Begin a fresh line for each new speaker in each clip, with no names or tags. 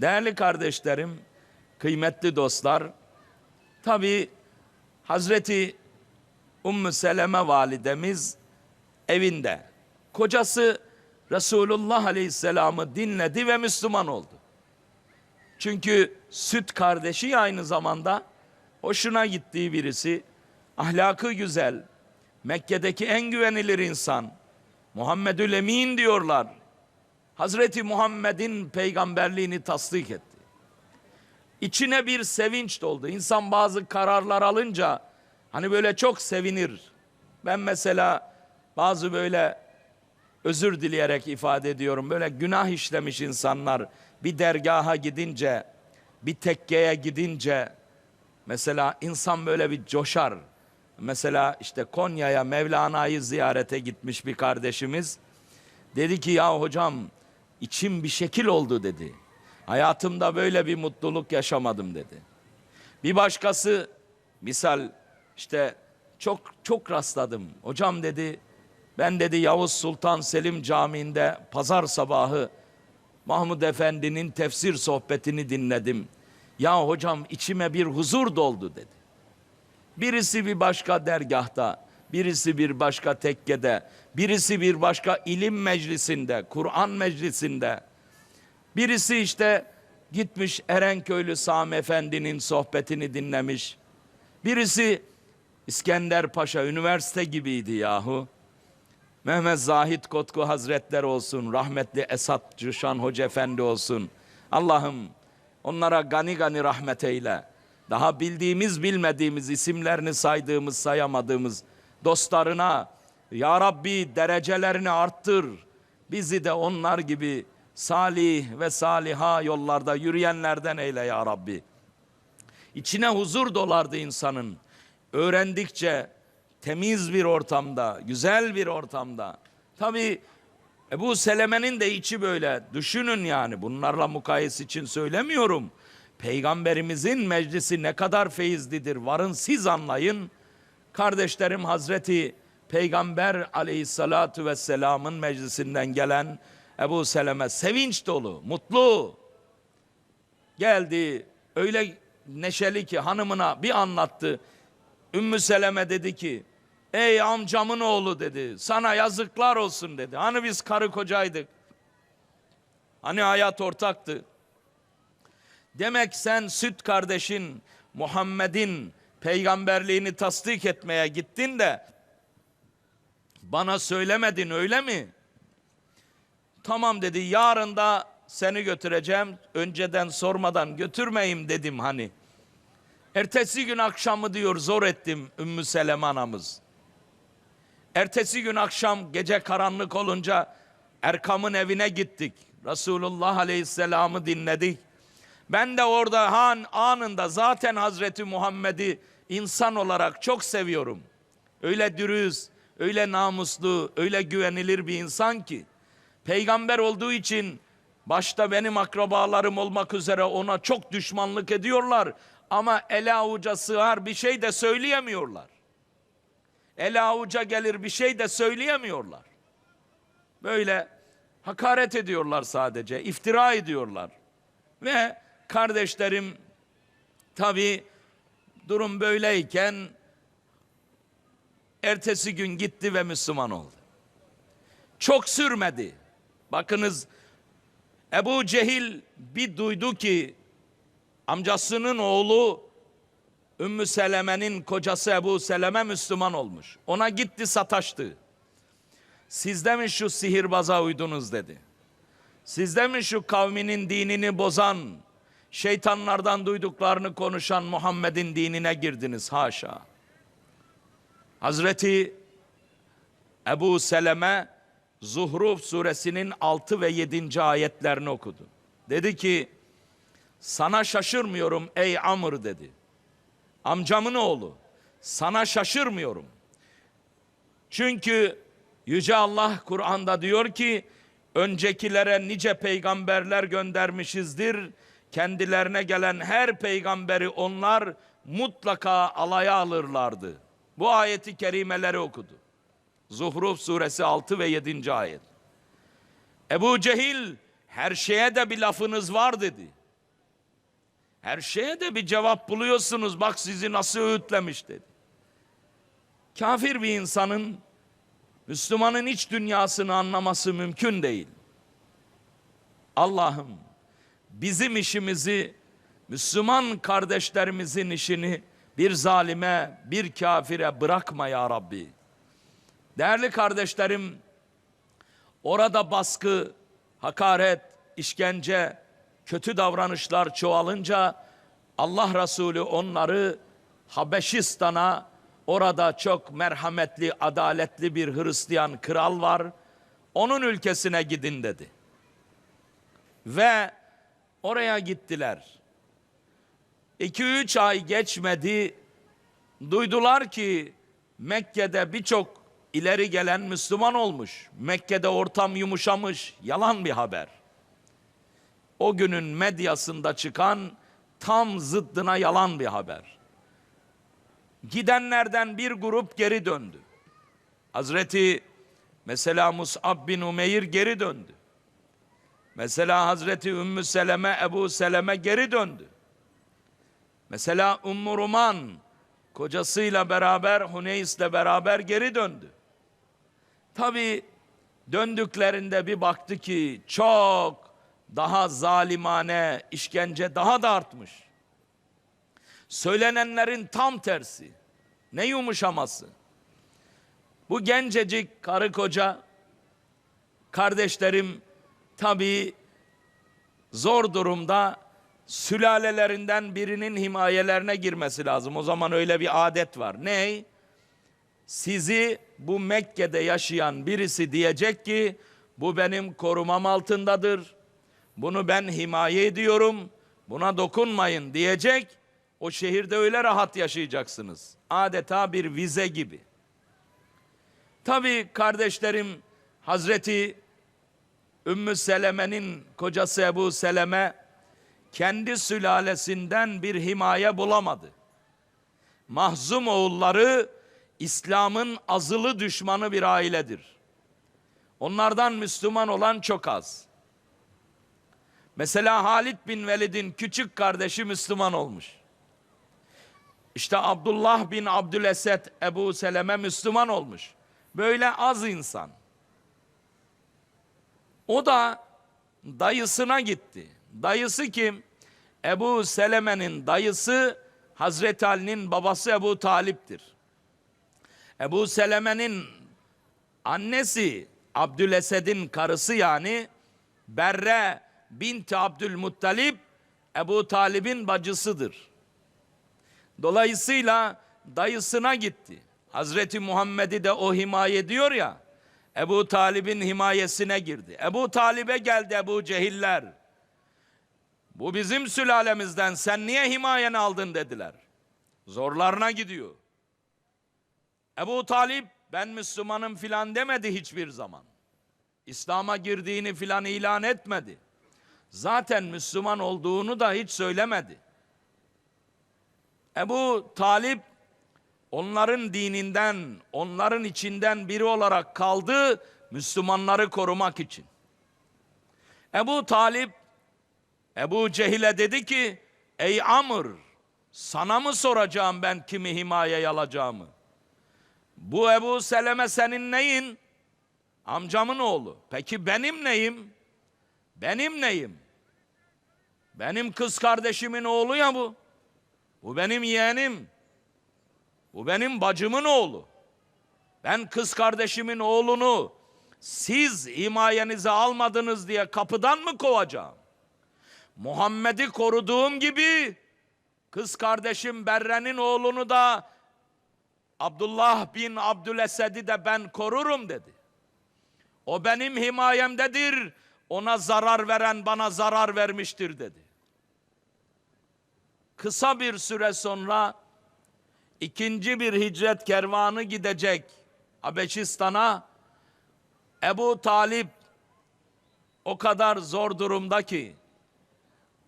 Değerli kardeşlerim, kıymetli dostlar, tabi Hazreti Ümmü Seleme validemiz evinde. Kocası Resulullah Aleyhisselam'ı dinledi ve Müslüman oldu. Çünkü süt kardeşi aynı zamanda hoşuna gittiği birisi, ahlakı güzel, Mekke'deki en güvenilir insan, Muhammedül Emin diyorlar. Hazreti Muhammed'in peygamberliğini tasdik etti. İçine bir sevinç doldu. İnsan bazı kararlar alınca hani böyle çok sevinir. Ben mesela bazı böyle özür dileyerek ifade ediyorum. Böyle günah işlemiş insanlar bir dergaha gidince, bir tekkeye gidince mesela insan böyle bir coşar. Mesela işte Konya'ya Mevlana'yı ziyarete gitmiş bir kardeşimiz. Dedi ki ya hocam içim bir şekil oldu dedi. Hayatımda böyle bir mutluluk yaşamadım dedi. Bir başkası misal işte çok çok rastladım. Hocam dedi ben dedi Yavuz Sultan Selim Camii'nde pazar sabahı Mahmud Efendi'nin tefsir sohbetini dinledim. Ya hocam içime bir huzur doldu dedi. Birisi bir başka dergahta, birisi bir başka tekkede, birisi bir başka ilim meclisinde, Kur'an meclisinde. Birisi işte gitmiş Erenköylü Sami Efendi'nin sohbetini dinlemiş. Birisi İskender Paşa üniversite gibiydi yahu. Mehmet Zahid Kotku Hazretler olsun, rahmetli Esat Cüşan Hoca Efendi olsun. Allah'ım onlara gani gani rahmet eyle. Daha bildiğimiz bilmediğimiz isimlerini saydığımız sayamadığımız dostlarına Ya Rabbi derecelerini arttır. Bizi de onlar gibi salih ve saliha yollarda yürüyenlerden eyle ya Rabbi. İçine huzur dolardı insanın. Öğrendikçe temiz bir ortamda, güzel bir ortamda. Tabi Ebu Seleme'nin de içi böyle. Düşünün yani bunlarla mukayes için söylemiyorum. Peygamberimizin meclisi ne kadar feyizlidir. Varın siz anlayın. Kardeşlerim Hazreti Peygamber aleyhissalatu vesselamın meclisinden gelen Ebu Seleme sevinç dolu, mutlu. Geldi öyle neşeli ki hanımına bir anlattı. Ümmü Seleme dedi ki ey amcamın oğlu dedi sana yazıklar olsun dedi. Hani biz karı kocaydık. Hani hayat ortaktı. Demek sen süt kardeşin Muhammed'in peygamberliğini tasdik etmeye gittin de bana söylemedin öyle mi? Tamam dedi yarın da seni götüreceğim. Önceden sormadan götürmeyeyim dedim hani. Ertesi gün akşamı diyor zor ettim Ümmü Seleme anamız. Ertesi gün akşam gece karanlık olunca Erkam'ın evine gittik. Resulullah Aleyhisselam'ı dinledik. Ben de orada han anında zaten Hazreti Muhammed'i insan olarak çok seviyorum. Öyle dürüst, öyle namuslu, öyle güvenilir bir insan ki. Peygamber olduğu için başta benim akrabalarım olmak üzere ona çok düşmanlık ediyorlar. Ama ele avuca sığar bir şey de söyleyemiyorlar. Ele avuca gelir bir şey de söyleyemiyorlar. Böyle hakaret ediyorlar sadece, iftira ediyorlar. Ve kardeşlerim tabi durum böyleyken ertesi gün gitti ve Müslüman oldu. Çok sürmedi. Bakınız Ebu Cehil bir duydu ki amcasının oğlu Ümmü Seleme'nin kocası Ebu Seleme Müslüman olmuş. Ona gitti sataştı. Sizde mi şu sihirbaza uydunuz dedi. Sizde mi şu kavminin dinini bozan, şeytanlardan duyduklarını konuşan Muhammed'in dinine girdiniz haşa. Hazreti Ebu Seleme Zuhruf suresinin 6 ve 7. ayetlerini okudu. Dedi ki sana şaşırmıyorum ey Amr dedi. Amcamın oğlu sana şaşırmıyorum. Çünkü Yüce Allah Kur'an'da diyor ki öncekilere nice peygamberler göndermişizdir. Kendilerine gelen her peygamberi onlar mutlaka alaya alırlardı. Bu ayeti kerimeleri okudu. Zuhruf suresi 6 ve 7. ayet. Ebu Cehil her şeye de bir lafınız var dedi. Her şeye de bir cevap buluyorsunuz. Bak sizi nasıl öğütlemiş dedi. Kafir bir insanın Müslümanın iç dünyasını anlaması mümkün değil. Allah'ım bizim işimizi Müslüman kardeşlerimizin işini bir zalime, bir kafire bırakma ya Rabbi. Değerli kardeşlerim, orada baskı, hakaret, işkence, kötü davranışlar çoğalınca Allah Resulü onları Habeşistan'a orada çok merhametli, adaletli bir Hristiyan kral var. Onun ülkesine gidin dedi. Ve oraya gittiler. 2-3 ay geçmedi. Duydular ki Mekke'de birçok ileri gelen Müslüman olmuş. Mekke'de ortam yumuşamış. Yalan bir haber. O günün medyasında çıkan tam zıddına yalan bir haber. Gidenlerden bir grup geri döndü. Hazreti mesela Mus'ab bin Umeyr geri döndü. Mesela Hazreti Ümmü Seleme, Ebu Seleme geri döndü. Mesela Ummu Ruman kocasıyla beraber Huneys'le beraber geri döndü. Tabi döndüklerinde bir baktı ki çok daha zalimane işkence daha da artmış. Söylenenlerin tam tersi. Ne yumuşaması. Bu gencecik karı koca kardeşlerim tabii zor durumda sülalelerinden birinin himayelerine girmesi lazım. O zaman öyle bir adet var. Ney? Sizi bu Mekke'de yaşayan birisi diyecek ki bu benim korumam altındadır. Bunu ben himaye ediyorum. Buna dokunmayın diyecek. O şehirde öyle rahat yaşayacaksınız. Adeta bir vize gibi. Tabii kardeşlerim Hazreti Ümmü Seleme'nin kocası Ebu Seleme kendi sülalesinden bir himaye bulamadı. Mahzum oğulları İslam'ın azılı düşmanı bir ailedir. Onlardan Müslüman olan çok az. Mesela Halid bin Velid'in küçük kardeşi Müslüman olmuş. İşte Abdullah bin Abdülesed Ebu Seleme Müslüman olmuş. Böyle az insan. O da dayısına gitti. Dayısı kim? Ebu Seleme'nin dayısı Hazreti Ali'nin babası Ebu Talip'tir. Ebu Seleme'nin annesi Abdülesed'in karısı yani Berre binti Abdülmuttalip Ebu Talib'in bacısıdır. Dolayısıyla dayısına gitti. Hazreti Muhammed'i de o himaye ediyor ya. Ebu Talib'in himayesine girdi. Ebu Talib'e geldi Ebu Cehiller. Bu bizim sülalemizden sen niye himayeni aldın dediler. Zorlarına gidiyor. Ebu Talip ben Müslümanım filan demedi hiçbir zaman. İslam'a girdiğini filan ilan etmedi. Zaten Müslüman olduğunu da hiç söylemedi. Ebu Talip onların dininden, onların içinden biri olarak kaldı Müslümanları korumak için. Ebu Talip Ebu Cehil'e dedi ki ey Amr sana mı soracağım ben kimi himaye alacağımı? Bu Ebu Seleme senin neyin? Amcamın oğlu. Peki benim neyim? Benim neyim? Benim kız kardeşimin oğlu ya bu. Bu benim yeğenim. Bu benim bacımın oğlu. Ben kız kardeşimin oğlunu siz himayenize almadınız diye kapıdan mı kovacağım? Muhammed'i koruduğum gibi kız kardeşim Berre'nin oğlunu da Abdullah bin Abdülesed'i de ben korurum dedi. O benim himayemdedir. Ona zarar veren bana zarar vermiştir dedi. Kısa bir süre sonra ikinci bir hicret kervanı gidecek Habeşistan'a. Ebu Talip o kadar zor durumda ki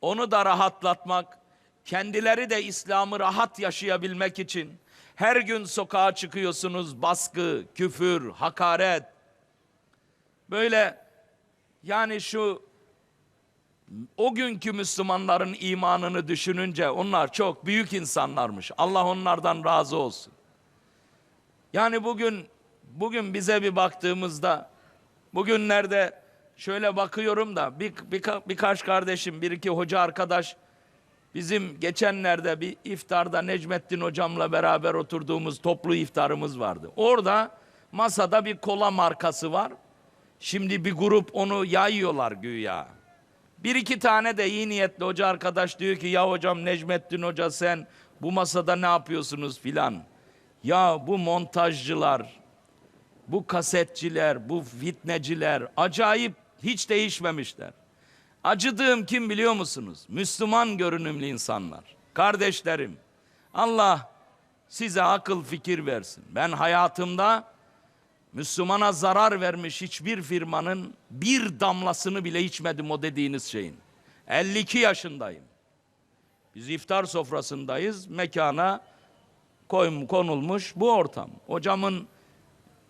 onu da rahatlatmak, kendileri de İslam'ı rahat yaşayabilmek için her gün sokağa çıkıyorsunuz baskı, küfür, hakaret. Böyle yani şu o günkü Müslümanların imanını düşününce onlar çok büyük insanlarmış. Allah onlardan razı olsun. Yani bugün bugün bize bir baktığımızda bugünlerde şöyle bakıyorum da bir, birka- birkaç kardeşim, bir iki hoca arkadaş bizim geçenlerde bir iftarda Necmettin hocamla beraber oturduğumuz toplu iftarımız vardı. Orada masada bir kola markası var. Şimdi bir grup onu yayıyorlar güya. Bir iki tane de iyi niyetli hoca arkadaş diyor ki ya hocam Necmettin hoca sen bu masada ne yapıyorsunuz filan. Ya bu montajcılar, bu kasetçiler, bu fitneciler acayip hiç değişmemişler. Acıdığım kim biliyor musunuz? Müslüman görünümlü insanlar. Kardeşlerim, Allah size akıl fikir versin. Ben hayatımda Müslümana zarar vermiş hiçbir firmanın bir damlasını bile içmedim o dediğiniz şeyin. 52 yaşındayım. Biz iftar sofrasındayız. Mekana koyum, konulmuş bu ortam. Hocamın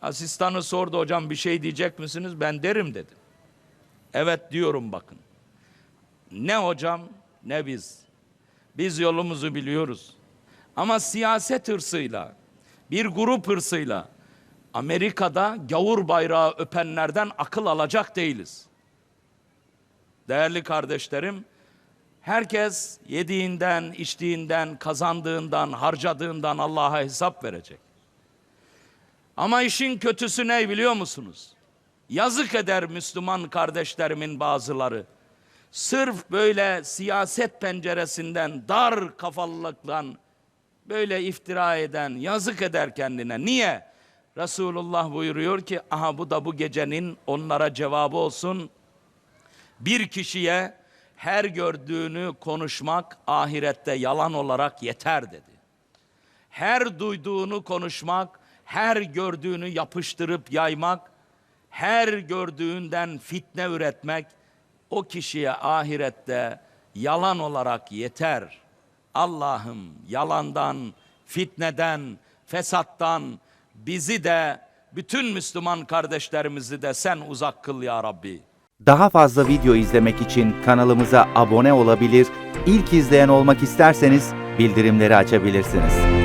asistanı sordu hocam bir şey diyecek misiniz? Ben derim dedim. Evet diyorum bakın. Ne hocam ne biz. Biz yolumuzu biliyoruz. Ama siyaset hırsıyla, bir grup hırsıyla Amerika'da gavur bayrağı öpenlerden akıl alacak değiliz. Değerli kardeşlerim, herkes yediğinden, içtiğinden, kazandığından, harcadığından Allah'a hesap verecek. Ama işin kötüsü ne biliyor musunuz? Yazık eder Müslüman kardeşlerimin bazıları. Sırf böyle siyaset penceresinden, dar kafalılıktan böyle iftira eden, yazık eder kendine. Niye? Resulullah buyuruyor ki, aha bu da bu gecenin onlara cevabı olsun. Bir kişiye her gördüğünü konuşmak ahirette yalan olarak yeter dedi. Her duyduğunu konuşmak, her gördüğünü yapıştırıp yaymak, her gördüğünden fitne üretmek o kişiye ahirette yalan olarak yeter. Allah'ım yalandan, fitneden, fesattan bizi de bütün Müslüman kardeşlerimizi de sen uzak kıl ya Rabbi.
Daha fazla video izlemek için kanalımıza abone olabilir, ilk izleyen olmak isterseniz bildirimleri açabilirsiniz.